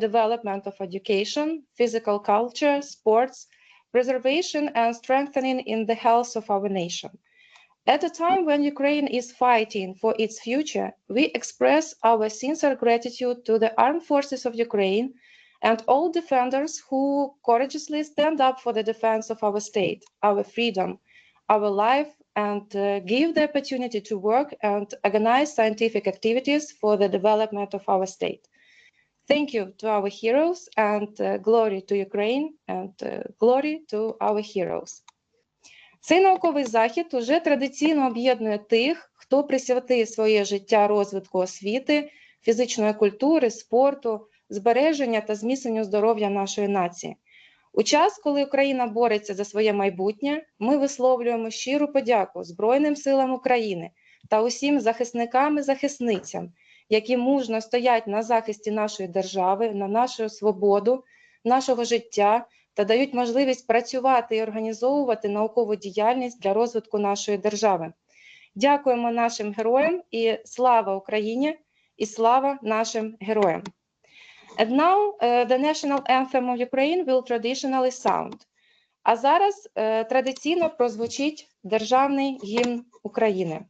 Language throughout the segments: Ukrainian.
development of education, physical culture, sports, preservation and strengthening in the health of our nation. At a time when Ukraine is fighting for its future, we express our sincere gratitude to the armed forces of Ukraine and all defenders who courageously stand up for the defense of our state, our freedom, our life, and uh, give the opportunity to work and organize scientific activities for the development of our state. Thank you to our heroes and uh, glory to Ukraine and uh, glory to our heroes. Цей науковий захід уже традиційно об'єднує тих, хто присвятив своє життя розвитку освіти, фізичної культури, спорту, збереження та зміцненню здоров'я нашої нації. У час, коли Україна бореться за своє майбутнє, ми висловлюємо щиру подяку Збройним силам України та усім захисникам і захисницям, які мужно стоять на захисті нашої держави, на нашу свободу, нашого життя та дають можливість працювати і організовувати наукову діяльність для розвитку нашої держави. Дякуємо нашим героям і слава Україні, і слава нашим героям. And now uh, the national anthem of Ukraine will traditionally sound. А зараз uh, традиційно прозвучить державний гімн України.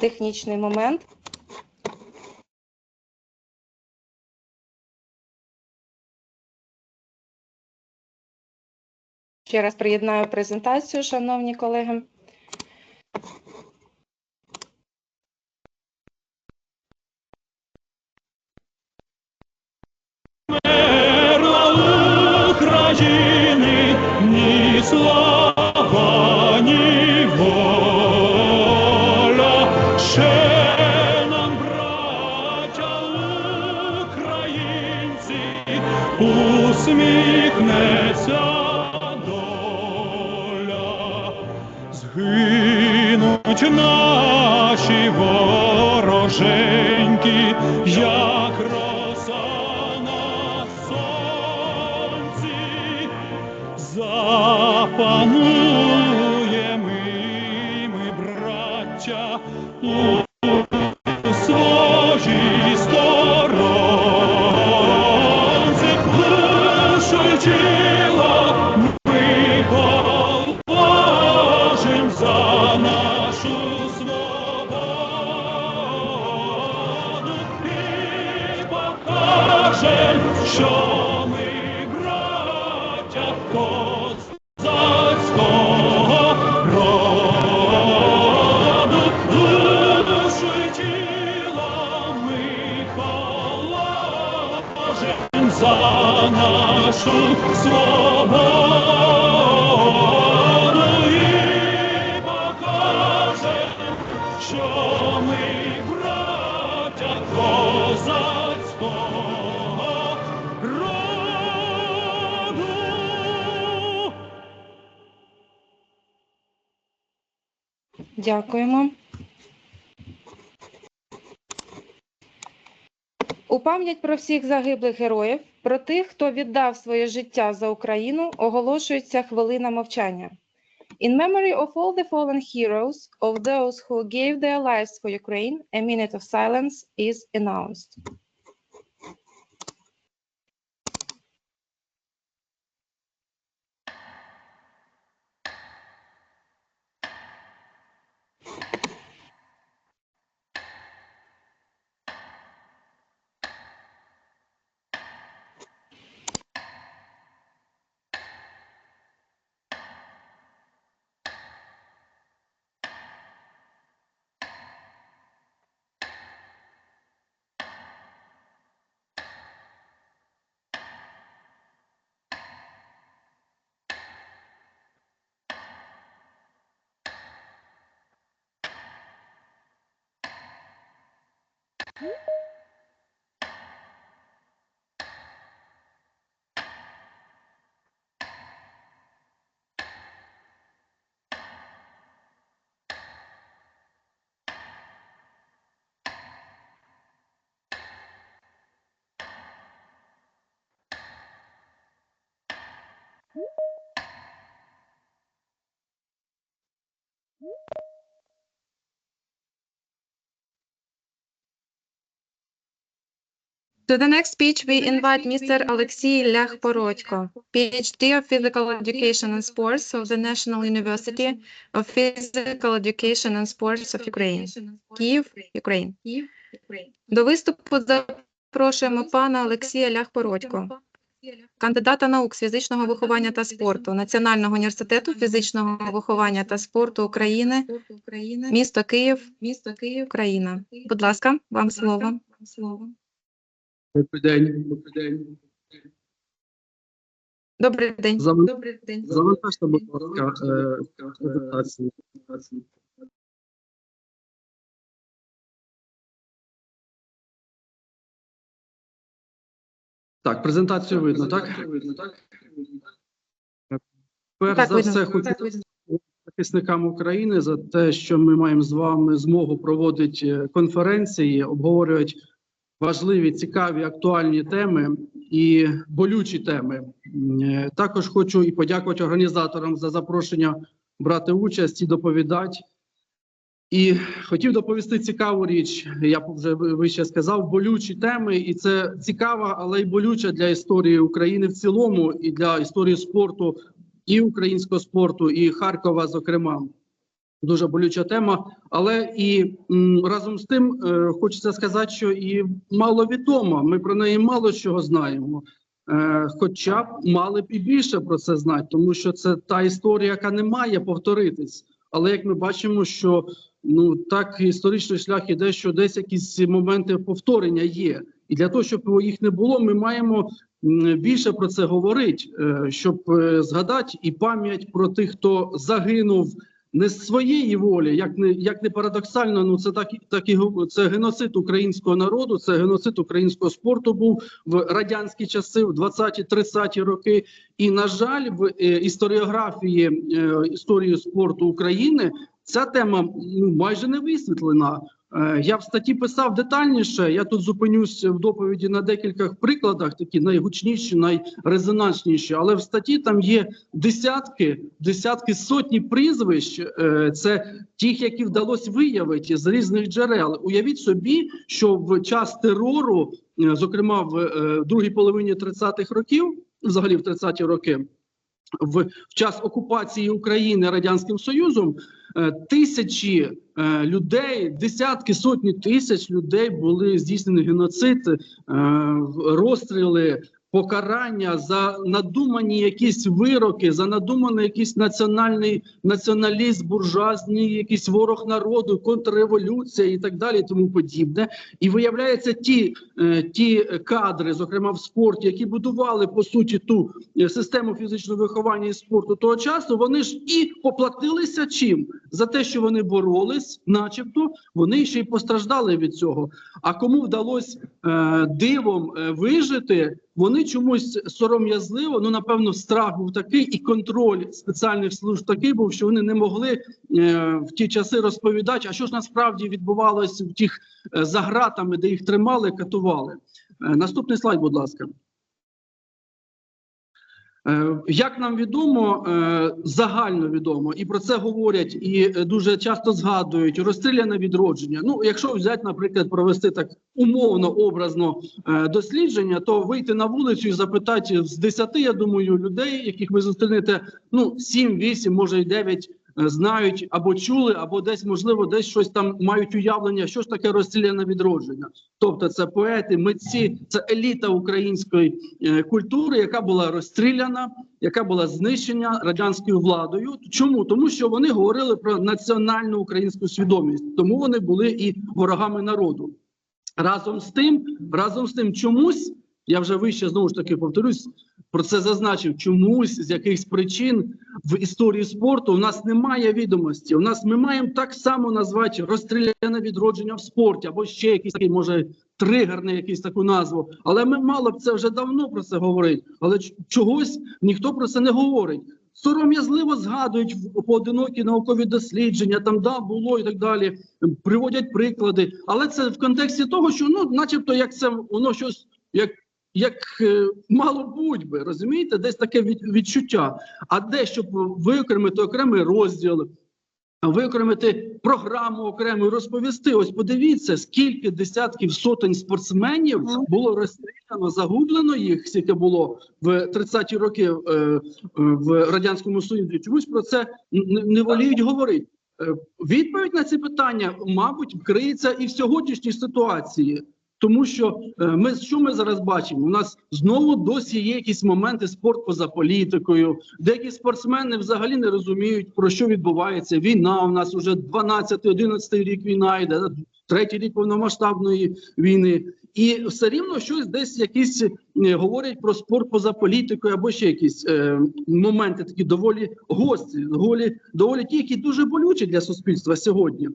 Технічний момент. Ще раз приєднаю презентацію, шановні колеги. Мерла України, ні слава, Згинуть наші вороженьки, як роса на сонці, запануємо ми, браття, у Дякуємо. У пам'ять про всіх загиблих героїв, про тих, хто віддав своє життя за Україну, оголошується хвилина мовчання. In memory of all the fallen heroes, of those who gave their lives for Ukraine, a minute of silence is announced. Woo! To the next speech, we invite Mr. Alexei Lyakh-Porodko, PhD of Physical Education and Sports of the National University of Physical Education and Sports of Ukraine, Kyiv, Ukraine. До виступу запрошуємо пана Олексія Лях-Породько, кандидата наук з фізичного виховання та спорту Національного університету фізичного виховання та спорту України, місто Київ, Україна. Будь ласка, вам слово. Добрий день. Добрий день. Добрий день. Добрий день. Завантажте, будь ласка, презентацію. Так, презентацію видно, так? Перш Так, за видно. все, хочу захисникам України за те, що ми маємо з вами змогу проводити е, конференції, обговорювати важливі, цікаві, актуальні теми і болючі теми. Е, Також хочу і подякувати організаторам за запрошення брати участь і доповідати. І хотів доповісти цікаву річ. Я вже вище сказав, болючі теми, і це цікава, але й болюча для історії України в цілому, і для історії спорту, і українського спорту, і Харкова, зокрема. Дуже болюча тема, але і разом з тим е, хочеться сказати, що і маловідома. Ми про неї мало чого знаємо. Е, хоча б мали б і більше про це знати, тому що це та історія, яка не має повторитись. Але як ми бачимо, що ну так історичний шлях іде, що десь якісь моменти повторення є. І для того, щоб їх не було, ми маємо більше про це говорити, е, щоб згадати і пам'ять про тих, хто загинув не з своєї волі, як не як не парадоксально, ну це так так і це геноцид українського народу, це геноцид українського спорту був в радянські часи, в 20-30 роки. І на жаль, в е, історіографії е, історії спорту України ця тема ну, майже не висвітлена. Е, Я в статті писав детальніше. Я тут зупинюсь в доповіді на декількох прикладах, такі найгучніші, найрезонансніші. Але в статті там є десятки, десятки сотні прізвищ. Е, Це тих, які вдалося виявити з різних джерел. Уявіть собі, що в час терору, е, зокрема в другій половині 30-х років, взагалі в 30-ті роки, в, в час окупації України радянським Союзом е, тисячі е, людей, десятки сотні тисяч людей були здійснені геноцид, е, розстріли. Покарання за надумані якісь вироки, за надуманий якийсь національний націоналізм, буржуазний, якийсь ворог народу, контрреволюція і так далі, тому подібне. І виявляється, ті, е, ті кадри, зокрема в спорті, які будували по суті ту е, систему фізичного виховання і спорту того часу, вони ж і поплатилися чим за те, що вони боролись, начебто, вони ще й постраждали від цього. А кому вдалося е, дивом е, вижити, вони чомусь сором'язливо, ну напевно, страх був такий, і контроль спеціальних служб такий був, що вони не могли е, в ті часи розповідати, а що ж насправді відбувалося в тих е, за гратами, де їх тримали, катували. Е, наступний слайд, будь ласка. Е, Як нам відомо, е, загально відомо, і про це говорять і е, дуже часто згадують розстріляне відродження. Ну, якщо взяти, наприклад, провести так умовно образно дослідження, то вийти на вулицю і запитати з 10, я думаю, людей, яких ви зустрінете, ну 7, 8, може й 9 е, знають або чули, або десь можливо десь щось там мають уявлення, що ж таке розстріляне відродження. Тобто, це поети, митці, це еліта української е, культури, яка була розстріляна, яка була знищена радянською владою. Чому? Тому що вони говорили про національну українську свідомість, тому вони були і ворогами народу. Разом з тим, разом з тим, чомусь я вже вище знову ж таки повторюсь. Про це зазначив чомусь з якихось причин в історії спорту. У нас немає відомості. У нас ми маємо так само назвати розстріляне відродження в спорті, або ще якийсь такий, може, тригерний, якийсь таку назву. Але ми мало б це вже давно про це говорить. Але чогось ніхто про це не говорить. Сором'язливо згадують поодинокі наукові дослідження, там да було і так далі. Приводять приклади, але це в контексті того, що ну, начебто, як це воно щось як. Як е, мало будь би, розумієте, десь таке від, відчуття. А де щоб виокремити окремий розділ, виокремити програму окремо розповісти. Ось подивіться, скільки десятків сотень спортсменів було розстріляно, загублено їх, скільки було в 30-ті роки е, е, в радянському союзі. Чомусь про це не, воліють говорити. Відповідь на ці питання, мабуть, криється і в сьогоднішній ситуації. Тому що е, ми що ми зараз бачимо? У нас знову досі є якісь моменти спорт поза політикою. Деякі спортсмени взагалі не розуміють про що відбувається. Війна у нас уже 12-11 рік війна йде, третій рік повномасштабної війни, і все рівно щось десь якісь е, говорять про спорт поза політикою або ще якісь е, моменти такі доволі гострі, доволі доволі ті, які дуже болючі для суспільства сьогодні.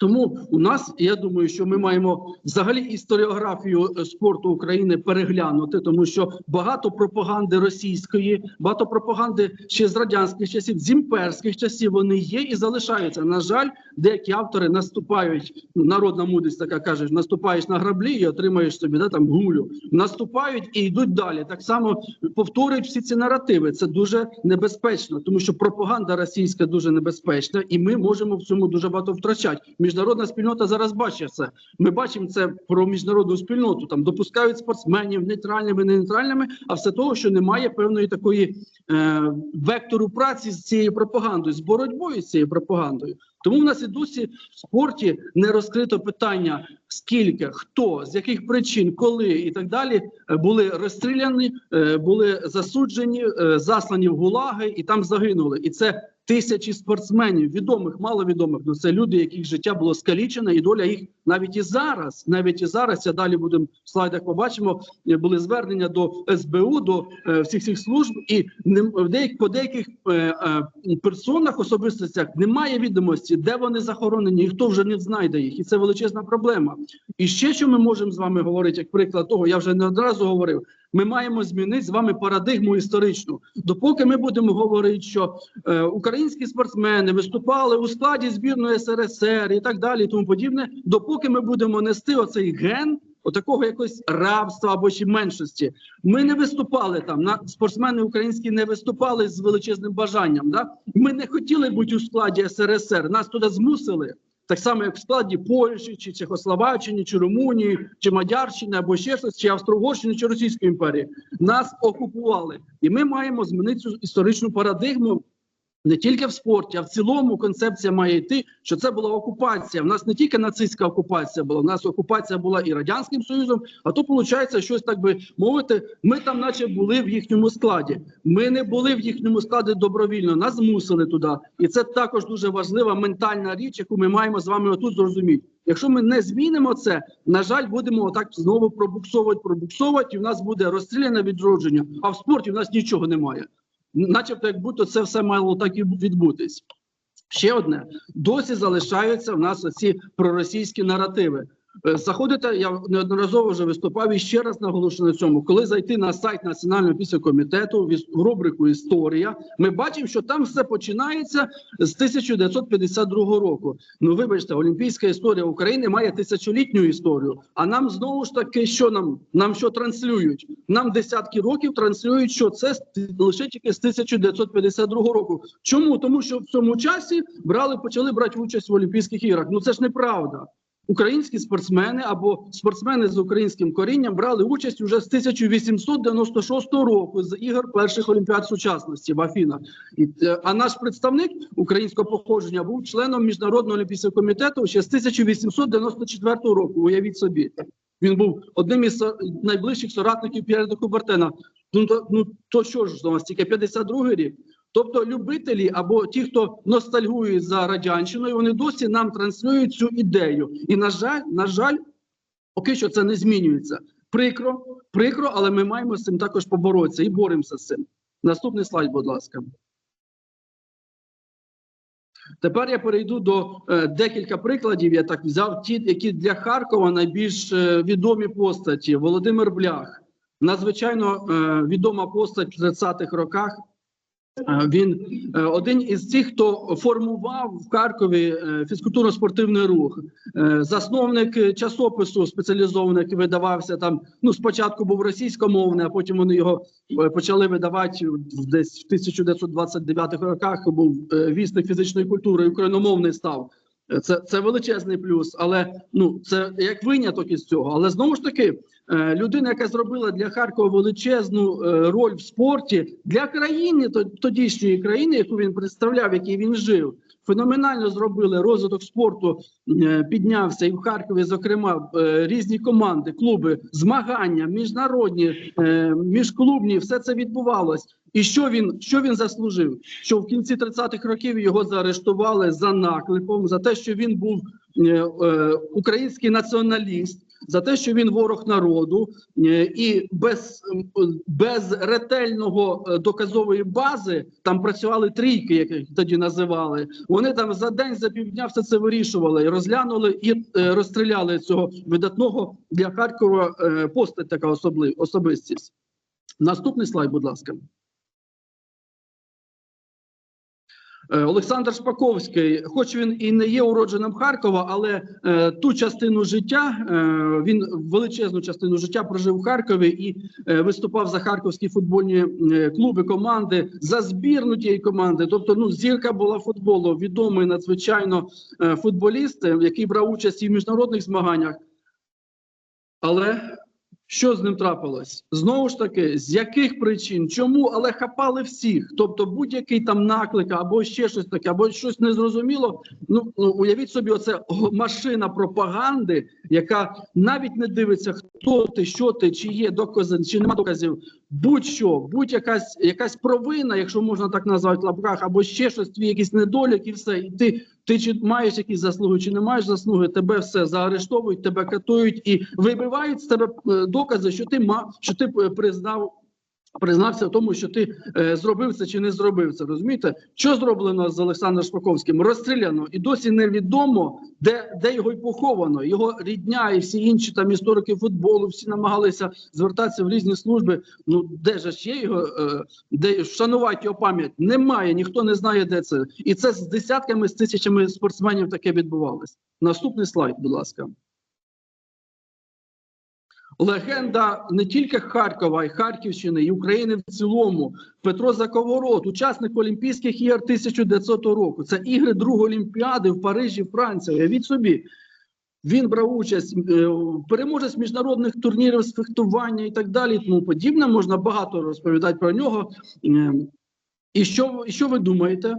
Тому у нас я думаю, що ми маємо взагалі історіографію е, спорту України переглянути, тому що багато пропаганди російської, багато пропаганди ще з радянських часів, з імперських часів вони є і залишаються. На жаль, деякі автори наступають. ну, Народна мудрість така каже: наступаєш на граблі і отримаєш собі да, там гулю. Наступають і йдуть далі. Так само повторюють всі ці наративи. Це дуже небезпечно, тому що пропаганда російська дуже небезпечна, і ми можемо в цьому дуже багато втрачати. Міжнародна спільнота зараз бачить це. Ми бачимо це про міжнародну спільноту. Там допускають спортсменів нейтральними, не нейтральними, а все того, що немає певної такої е, вектору праці з цією пропагандою, з боротьбою з цією пропагандою. Тому в нас і досі в спорті не розкрито питання, скільки, хто, з яких причин, коли і так далі е, були розстріляні, е, були засуджені, е, заслані в гулаги і там загинули. І це тисячі спортсменів, відомих, маловідомих. Ну це люди, яких життя було скалічене, і доля їх навіть і зараз, навіть і зараз, я далі будемо в слайдах побачимо, були звернення до СБУ, до е, всіх цих служб, і не в деяких по деяких е, е, персонах, особистостях немає відомості, де вони захоронені, і хто вже не знайде їх, і це величезна проблема. І ще що ми можемо з вами говорити, як приклад того, я вже не одразу говорив. Ми маємо змінити з вами парадигму історичну. Допоки ми будемо говорити, що е, українські спортсмени виступали у складі збірної СРСР і так далі, і тому подібне. Допоки ми будемо нести оцей ген. Отакого якогось рабства або ще меншості. Ми не виступали там. На спортсмени українські не виступали з величезним бажанням. Да? Ми не хотіли бути у складі СРСР. Нас туди змусили. Так само, як в складі Польщі, чи Чехословаччини, чи Румунії, чи Мадярщини, або ще щось, чи Австро-Угорщини, чи Російської імперії. Нас окупували, і ми маємо змінити цю історичну парадигму. Не тільки в спорті, а в цілому концепція має йти, що це була окупація. В нас не тільки нацистська окупація була, в нас окупація була і радянським союзом. А то виходить, щось так би мовити. Ми там, наче, були в їхньому складі. Ми не були в їхньому складі добровільно. Нас змусили туди, і це також дуже важлива ментальна річ, яку ми маємо з вами отут зрозуміти. Якщо ми не змінимо це, на жаль, будемо отак знову пробуксовувати, пробуксовувати, і в нас буде розстріляне відродження. А в спорті в нас нічого немає начебто, як будто це все мало так і відбутись. Ще одне досі залишаються в нас оці проросійські наративи. Е, Заходите, я неодноразово вже виступав і ще раз наголошую на цьому. Коли зайти на сайт Національного після комітету в рубрику Історія, ми бачимо, що там все починається з 1952 року. Ну, вибачте, Олімпійська історія України має тисячолітню історію. А нам знову ж таки, що нам нам що транслюють? Нам десятки років транслюють, що це лише тільки з 1952 року. Чому? Тому що в цьому часі брали, почали брати участь в Олімпійських іграх. Ну це ж неправда. Українські спортсмени або спортсмени з українським корінням брали участь уже з 1896 року з ігор перших олімпіад сучасності в Афінах. Е, а наш представник українського походження був членом міжнародного олімпійського комітету ще з 1894 року. Уявіть собі, він був одним із найближчих соратників П'єра де Кубертена. Ну то ну то що ж у нас тільки 52 рік. Тобто любителі або ті, хто ностальгують за радянщиною, вони досі нам транслюють цю ідею. І на жаль, на жаль, поки що це не змінюється. Прикро, прикро, але ми маємо з цим також поборотися і боремося з цим. Наступний слайд, будь ласка. Тепер я перейду до е, декілька прикладів. Я так взяв ті, які для Харкова найбільш е, відомі постаті. Володимир Блях, надзвичайно е, відома постать в 30-х роках. Він е, один із тих, хто формував в Харкові е, фізкультурно-спортивний рух. Е, Засновник часопису спеціалізований, який видавався там. Ну, спочатку був російськомовний, а потім вони його почали видавати десь в 1929 роках. Був вісник фізичної культури, україномовний став. Це, це величезний плюс, але ну це як виняток із цього. Але знову ж таки, людина, яка зробила для Харкова величезну е, роль в спорті для країни, тодішньої країни, яку він представляв, в якій він жив, феноменально зробили розвиток спорту. е, Піднявся і в Харкові, зокрема, е, різні команди, клуби, змагання, міжнародні, е, міжклубні, все це відбувалось. І що він що він заслужив? Що в кінці 30-х років його заарештували за наклепом, за те, що він був е, е, український націоналіст, за те, що він ворог народу, е, і без, без ретельного е, доказової бази там працювали трійки, як їх тоді називали. Вони там за день, за півдня все це вирішували, розглянули і е, розстріляли цього видатного для Харкова постать така особистість. Наступний слайд, будь ласка. Олександр Шпаковський, хоч він і не є уродженим Харкова, але е, ту частину життя е, він величезну частину життя прожив у Харкові і е, виступав за харківські футбольні е, клуби, команди за збірну тієї команди. Тобто, ну зірка була футболу, відомий надзвичайно е, футболіст, е, який брав участь і в міжнародних змаганнях. Але що з ним трапилось? Знову ж таки, з яких причин, чому, але хапали всіх. Тобто, будь-який там наклик або ще щось таке, або щось незрозуміло. Ну, ну уявіть собі, оце машина пропаганди, яка навіть не дивиться, хто ти, що ти, чи є докази, чи нема доказів. Будь-що, будь-якась якась провина, якщо можна так назвати в лапках, або ще щось, твій якийсь недолік, і все. І ти ти чи маєш якісь заслуги, чи не маєш заслуги, тебе все заарештовують, тебе катують і вибивають з тебе е, докази, що ти мав, що ти е, признав. Признався в тому, що ти е, зробив це чи не зробив це. Розумієте, що зроблено з Олександром Шпаковським? Розстріляно, і досі невідомо, де, де його й поховано. Його рідня і всі інші там історики футболу, всі намагалися звертатися в різні служби. Ну де ж ще його, е, де вшанувати його пам'ять? Немає, ніхто не знає, де це. І це з десятками, з тисячами спортсменів таке відбувалось. Наступний слайд, будь ласка. Легенда не тільки Харкова, і Харківщини, і України в цілому. Петро Заковорот, учасник Олімпійських ігор 1900 року. Це ігри Другої Олімпіади в Парижі, Франція. Уявіть собі. Він брав участь, е, переможець міжнародних турнірів з фехтування і так далі. Тому подібне можна багато розповідати про нього. Е, І що, і що ви думаєте?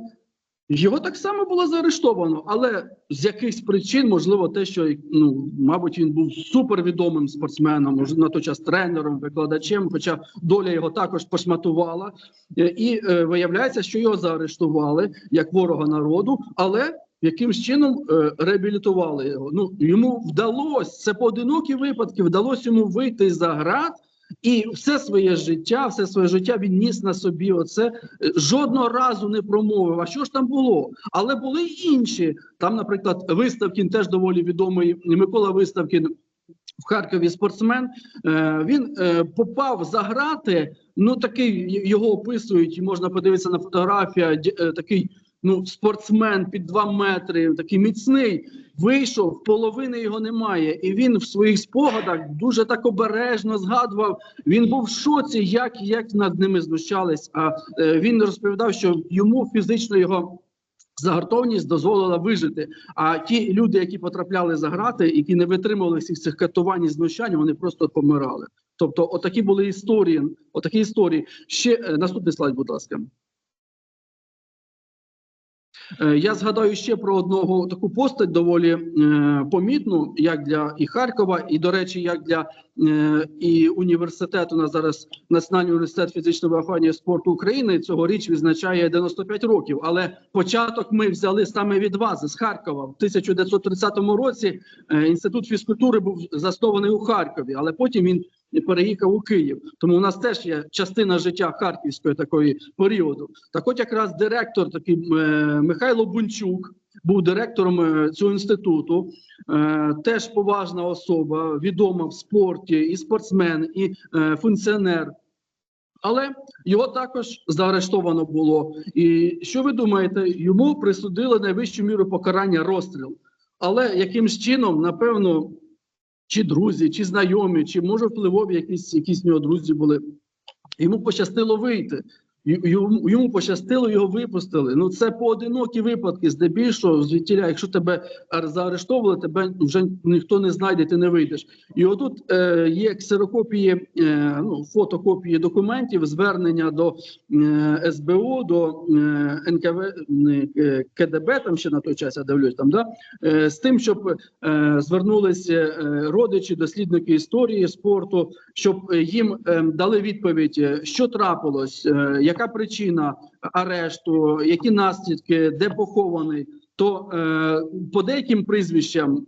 Його так само було заарештовано, але з якихось причин, можливо, те, що ну, мабуть, він був супервідомим спортсменом, може на той час тренером, викладачем, хоча доля його також пошматувала. Е, І е, виявляється, що його заарештували як ворога народу, але якимсь чином е, реабілітували його. Ну йому вдалося це поодинокі випадки, вдалося йому вийти за град. І все своє життя, все своє життя він ніс на собі. Оце Е, жодного разу не промовив. А що ж там було? Але були й інші. Там, наприклад, Виставкін, теж доволі відомий Микола Виставкін в Харкові спортсмен. Е, Він е, попав за грати. Ну такий його описують, можна подивитися на фотографія. е, Такий ну спортсмен під 2 метри, такий міцний. Вийшов, половини його немає, і він в своїх спогадах дуже так обережно згадував. Він був в шоці, як, як над ними знущались. А е, він розповідав, що йому фізично його загартовність дозволила вижити. А ті люди, які потрапляли за грати, які не витримували всіх цих катувань і знущань, вони просто помирали. Тобто, отакі були історії. Отакі історії. Ще е, наступний слайд, будь ласка. Е, Я згадаю ще про одного таку постать доволі е, помітну, як для і Харкова, і до речі, як для е, і університету. У нас зараз Національний університет фізичного виховання і спорту України цьогоріч відзначає 95 років. Але початок ми взяли саме від вас з Харкова в 1930 році. Інститут фізкультури був заснований у Харкові, але потім він і переїхав у Київ. Тому у нас теж є частина життя харківської такої періоду. Так, от якраз директор такий е, Михайло Бунчук був директором е, цього інституту. Е, теж поважна особа, відома в спорті, і спортсмен, і функціонер. Але його також заарештовано було. І що ви думаєте, йому присудили найвищу міру покарання розстріл. Але якимсь чином, напевно, чи друзі, чи знайомі, чи може впливові якісь, якісь в нього друзі були. Йому пощастило вийти. Йому, йому пощастило, його випустили. Ну це поодинокі випадки. Здебільшого, звідтіля, якщо тебе ар- заарештовували, тебе вже ніхто не знайде, ти не вийдеш. І отут е, є ксерокопії, е, ну, фотокопії документів, звернення до е, СБУ, до е, НКВ е, КДБ, там ще на той час я дивлюсь, там, да? е, з тим, щоб е, звернулися е, родичі, дослідники історії спорту, щоб їм е, дали відповідь, е, що трапилось, е, яка причина арешту, які наслідки, де похований. То е, по деяким прізвищам,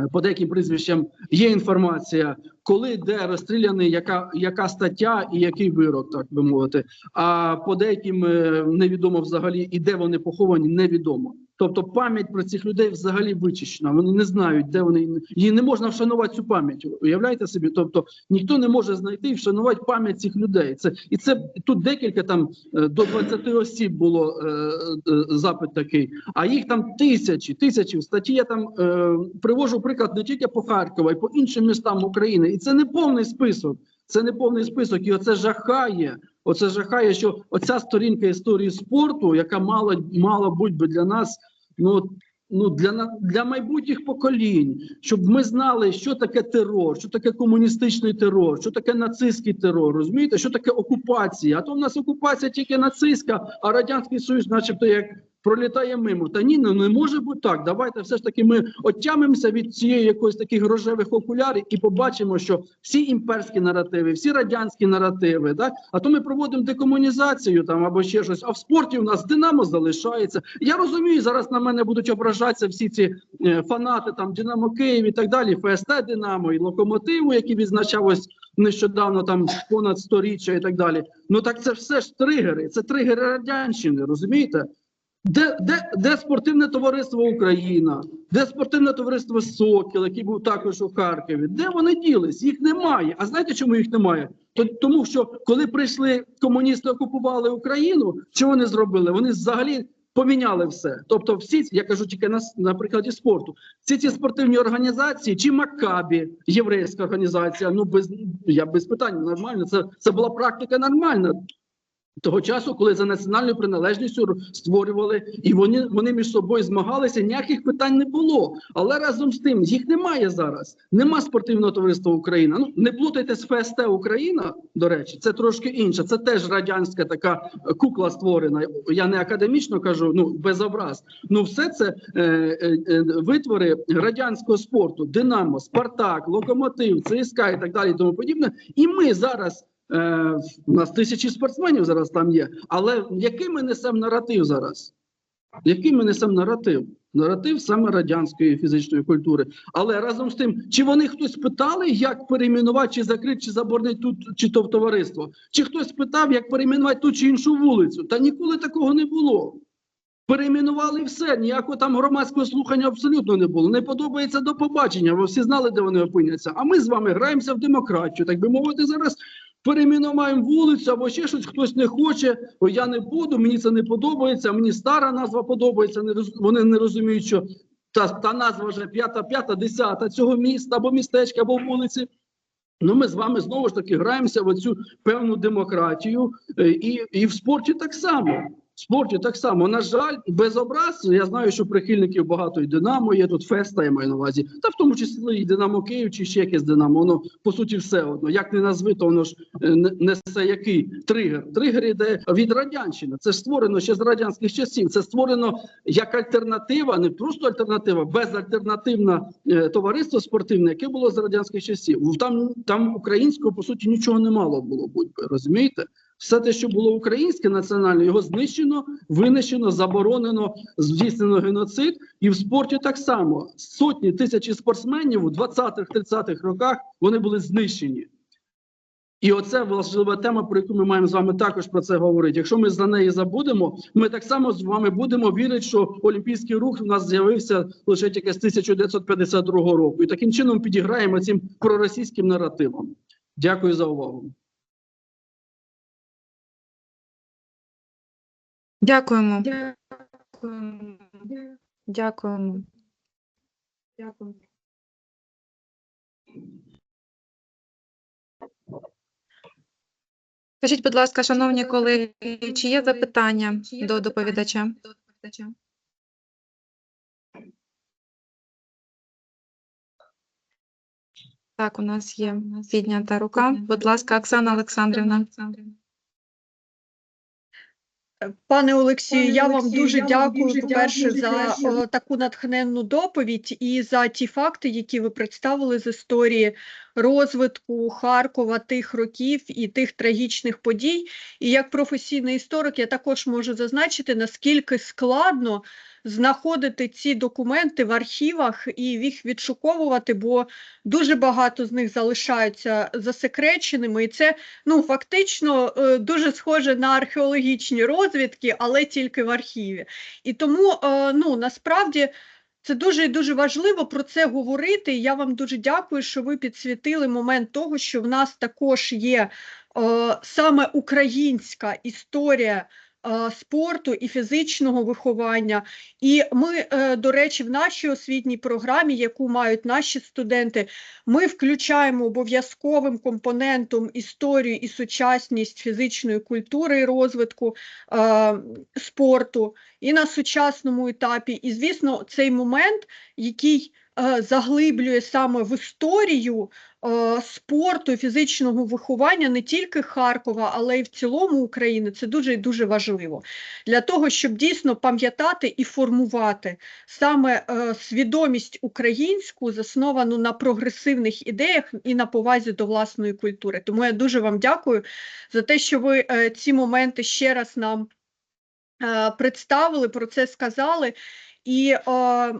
е, по деяким прізвищам є інформація, коли де розстріляний, яка, яка стаття і який вирок, так би мовити. А по деяким е, невідомо взагалі і де вони поховані, невідомо. Тобто пам'ять про цих людей взагалі вичищена. Вони не знають, де вони її не можна вшанувати цю пам'ять. Уявляєте собі? Тобто ніхто не може знайти і вшанувати пам'ять цих людей. Це і це тут декілька там е, до 20 осіб було е, е, запит такий, а їх там тисячі, тисячі. В статті я там е, привожу приклад не тільки по Харкову, а й по іншим містам України. І це не повний список. Це не повний список, і оце жахає. Оце жахає, що оця сторінка історії спорту, яка мала мала бути би для нас, ну ну для для майбутніх поколінь, щоб ми знали, що таке терор, що таке комуністичний терор, що таке нацистський терор. Розумієте, що таке окупація? А то в нас окупація тільки нацистська, а радянський союз, начебто, як пролітає мимо. Та ні, ну не може бути так. Давайте все ж таки ми отямимося від цієї якоїсь таких рожевих окулярів і побачимо, що всі імперські наративи, всі радянські наративи, так? а то ми проводимо декомунізацію там або ще щось. А в спорті у нас Динамо залишається. Я розумію, зараз на мене будуть ображатися всі ці е, фанати там Динамо Київ і так далі, ФСТ Динамо і Локомотиву, які відзначав ось нещодавно там понад сторіччя і так далі. Ну так це все ж тригери, це тригери радянщини, розумієте? Де, де, де спортивне товариство Україна, де спортивне товариство Сокіл, який був також у Харкові? Де вони ділись? Їх немає. А знаєте, чому їх немає? Тому що коли прийшли комуністи, окупували Україну, що вони зробили? Вони взагалі поміняли все. Тобто, всі я кажу тільки на, на прикладі спорту. Всі ці спортивні організації, чи Макабі, єврейська організація, ну без я без питань нормально. Це, це була практика нормальна того часу, коли за національною приналежністю створювали, і вони, вони між собою змагалися, ніяких питань не було. Але разом з тим їх немає зараз. Нема спортивного товариства Україна. Ну не плутайте з ФСТ Україна. До речі, це трошки інше. Це теж радянська така е, кукла створена. Я не академічно кажу, ну без образ. Ну, все це е, е, е, витвори радянського спорту: Динамо, Спартак, Локомотив, ЦСКА і так далі, і тому подібне. І ми зараз. Е, у нас тисячі спортсменів зараз там є. Але який ми несемо наратив зараз? Який ми несемо наратив? Наратив саме радянської фізичної культури. Але разом з тим, чи вони хтось питали, як перейменувати, чи закрити, чи заборонити тут, чи то в товариство? Чи хтось питав, як перейменувати ту чи іншу вулицю? Та ніколи такого не було. Перейменували все, ніякого там громадського слухання абсолютно не було. Не подобається до побачення, бо всі знали, де вони опиняться. А ми з вами граємося в демократію. Так би мовити, зараз перейменуємо вулицю або ще щось, хтось не хоче, о, я не буду, мені це не подобається, мені стара назва подобається. Не роз- вони не розуміють, що та, та назва вже п'ята, п'ята, десята цього міста або містечка, або вулиці. Ну, ми з вами знову ж таки граємося в цю певну демократію, е, і, і в спорті так само. В спорті так само. На жаль, без образ. Я знаю, що прихильників багато і Динамо є тут феста, я маю на увазі, та в тому числі і Динамо Київ чи ще якесь Динамо. Воно по суті все одно. Як не назви, то воно ж е, не- несе який тригер. Тригер іде від радянщини. Це ж створено ще з радянських часів. Це створено як альтернатива, не просто альтернатива, безальтернативне товариство спортивне, яке було з радянських часів. Там там українського по суті нічого не мало було бути. Розумієте? Все те, що було українське національне, його знищено, винищено, заборонено, здійснено геноцид. І в спорті так само сотні тисячі спортсменів у 20-30-х роках вони були знищені. І оце важлива тема, про яку ми маємо з вами також про це говорити. Якщо ми за неї забудемо, ми так само з вами будемо вірити, що олімпійський рух у нас з'явився лише тільки з 1952 року, і таким чином підіграємо цим проросійським наративом. Дякую за увагу. Дякуємо. Дякуємо. Дякуємо. Дякуємо. Скажіть, будь ласка, шановні колеги, чи є запитання до доповідача? Так, у нас є піднята рука. Будь ласка, Оксана Олександрівна. Пане Олексію, я вам дуже я дякую, дуже по-перше, дякую, за о, таку натхненну доповідь і за ті факти, які ви представили з історії розвитку Харкова тих років і тих трагічних подій. І як професійний історик я також можу зазначити, наскільки складно знаходити ці документи в архівах і їх відшуковувати, бо дуже багато з них залишаються засекреченими, і це ну фактично е, дуже схоже на археологічні розвідки, але тільки в архіві. І тому е, ну насправді. Це дуже і дуже важливо про це говорити. Я вам дуже дякую, що ви підсвітили момент того, що в нас також є е, саме українська історія спорту і фізичного виховання. І ми, е, до речі, в нашій освітній програмі, яку мають наші студенти, ми включаємо обов'язковим компонентом історію і сучасність фізичної культури і розвитку е, спорту і на сучасному етапі. І, звісно, цей момент, який е, заглиблює саме в історію е, спорту фізичного виховання не тільки Харкова, але й в цілому України, це дуже і дуже важливо для того, щоб дійсно пам'ятати і формувати саме е, свідомість українську, засновану на прогресивних ідеях і на повазі до власної культури. Тому я дуже вам дякую за те, що ви е, ці моменти ще раз нам е, представили, про це сказали. І е,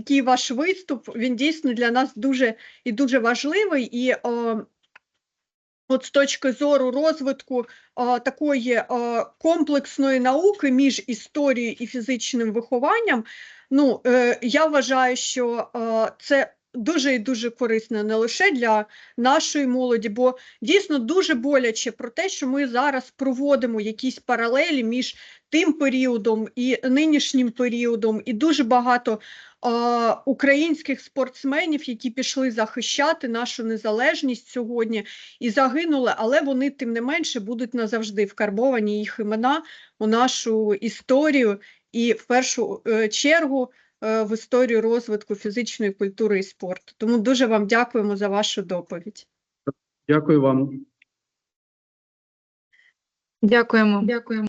такий ваш виступ, він дійсно для нас дуже і дуже важливий. І е, от з точки зору розвитку е, такої е, комплексної науки між історією і фізичним вихованням, ну, е, я вважаю, що е, це дуже і дуже корисно не лише для нашої молоді, бо дійсно дуже боляче про те, що ми зараз проводимо якісь паралелі між тим періодом і нинішнім періодом, і дуже багато українських спортсменів, які пішли захищати нашу незалежність сьогодні і загинули, але вони тим не менше будуть назавжди вкарбовані їх імена у нашу історію і в першу е, чергу е, в історію розвитку фізичної культури і спорту. Тому дуже вам дякуємо за вашу доповідь. Дякую вам. Дякуємо. Дякуємо.